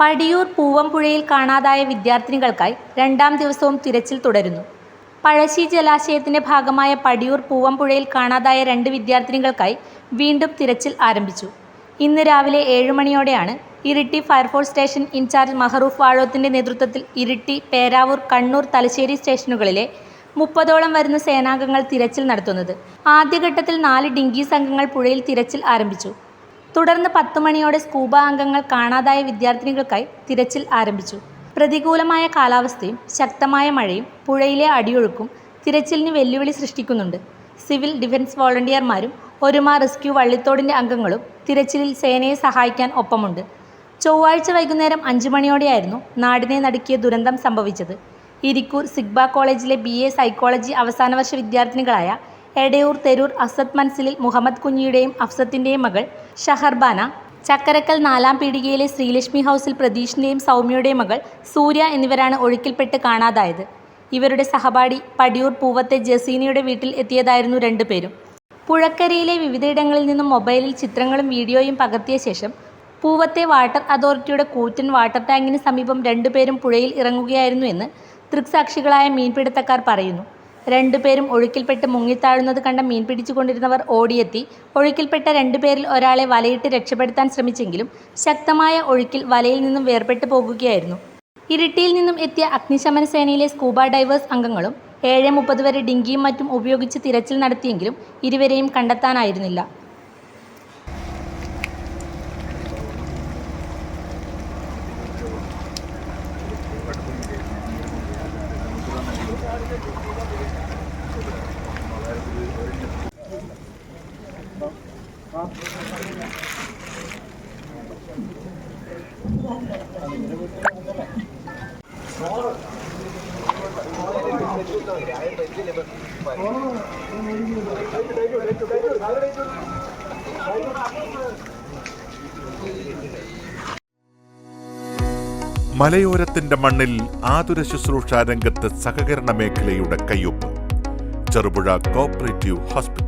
പടിയൂർ പൂവംപുഴയിൽ കാണാതായ വിദ്യാർത്ഥിനികൾക്കായി രണ്ടാം ദിവസവും തിരച്ചിൽ തുടരുന്നു. പഴശ്ശി ജലാശയത്തിന്റെ ഭാഗമായ പടിയൂർ പൂവംപുഴയിൽ കാണാതായ രണ്ട് വിദ്യാർത്ഥിനികൾക്കായി വീണ്ടും തിരച്ചിൽ ആരംഭിച്ചു. ഇന്ന് രാവിലെ ഏഴ് മണിയോടെയാണ് Iritty fire force station in charge Mahroof വാഴോത്തിന്റെ നേതൃത്വത്തിൽ ഇരിട്ടി പേരാവൂർ കണ്ണൂർ തലശ്ശേരി സ്റ്റേഷനുകളിലെ മുപ്പതോളം വരുന്ന സേനാംഗങ്ങൾ തിരച്ചിൽ നടത്തുന്നത്. ആദ്യഘട്ടത്തിൽ നാല് ഡിങ്കി സംഘങ്ങൾ പുഴയിൽ തിരച്ചിൽ ആരംഭിച്ചു. തുടർന്ന് പത്ത് മണിയോടെ സ്കൂബ അംഗങ്ങൾ കാണാതായ വിദ്യാർത്ഥിനികൾക്കായി തിരച്ചിൽ ആരംഭിച്ചു. പ്രതികൂലമായ കാലാവസ്ഥയും ശക്തമായ മഴയും പുഴയിലെ അടിയൊഴുക്കും തിരച്ചിലിന് വെല്ലുവിളി സൃഷ്ടിക്കുന്നുണ്ട്. സിവിൽ ഡിഫൻസ് വോളണ്ടിയർമാരും ഒരുമാ റെസ്ക്യൂ വള്ളിത്തോടിന്റെ അംഗങ്ങളും തിരച്ചിലിൽ സേനയെ സഹായിക്കാൻ ഒപ്പമുണ്ട്. ചൊവ്വാഴ്ച വൈകുന്നേരം അഞ്ചു മണിയോടെയായിരുന്നു നാടിനെ നടുക്കിയ ദുരന്തം സംഭവിച്ചത്. ഇരിക്കൂർ സിഗ്ബ കോളേജിലെ ബി സൈക്കോളജി അവസാന വർഷ വിദ്യാർത്ഥിനികളായ എടയൂർ തെരൂർ അസദ് മൻസിലിൽ മുഹമ്മദ് കുഞ്ഞിയുടെയും അഫ്സത്തിന്റെയും മകൾ ഷഹർബാന. ചക്കരക്കൽ നാലാം പീടികയിലെ ശ്രീലക്ഷ്മി ഹൗസിൽ പ്രതീഷിന്റെയും സൗമ്യയുടെയും മകൾ സൂര്യ എന്നിവരാണ് ഒഴുക്കിൽപ്പെട്ട് കാണാതായത്. ഇവരുടെ സഹപാഠി പടിയൂർ പൂവത്തെ ജസീനയുടെ വീട്ടിൽ എത്തിയതായിരുന്നു രണ്ടുപേരും പുഴക്കരയിലെ വിവിധയിടങ്ങളിൽ നിന്നും മൊബൈലിൽ ചിത്രങ്ങളും വീഡിയോയും പകർത്തിയ ശേഷം പൂവത്തെ വാട്ടർ അതോറിറ്റിയുടെ കൂറ്റൻ വാട്ടർ ടാങ്കിന് സമീപം രണ്ടുപേരും പുഴയിൽ ഇറങ്ങുകയായിരുന്നു എന്ന് ദൃക്സാക്ഷികളായ മീൻപിടുത്തക്കാർ പറയുന്നു. രണ്ടുപേരും ഒഴുക്കിൽപ്പെട്ട് മുങ്ങിത്താഴുന്നത് കണ്ട മീൻ പിടിച്ചുകൊണ്ടിരുന്നവർ ഓടിയെത്തി. ഒഴുക്കിൽപ്പെട്ട രണ്ടുപേരിൽ ഒരാളെ വലയിട്ട് രക്ഷപ്പെടുത്താൻ ശ്രമിച്ചെങ്കിലും ശക്തമായ ഒഴുക്കിൽ വലയിൽ നിന്നും വേർപെട്ടു പോകുകയായിരുന്നു. ഇരിട്ടിയിൽ നിന്നും എത്തിയ അഗ്നിശമന സേനയിലെ സ്കൂബ ഡൈവേഴ്സ് അംഗങ്ങളും ഏഴ് മുപ്പത് വരെ ഡിങ്കിയും മറ്റും ഉപയോഗിച്ച് തിരച്ചിൽ നടത്തിയെങ്കിലും ഇരുവരെയും കണ്ടെത്താനായിരുന്നില്ല. മലയോരത്തിന്റെ മണ്ണിൽ ആതുര ശുശ്രൂഷ രംഗത്ത് സഹകരണ മേഖലയുടെ കയ്യൊപ്പ്. Cherupuzha cooperative hospital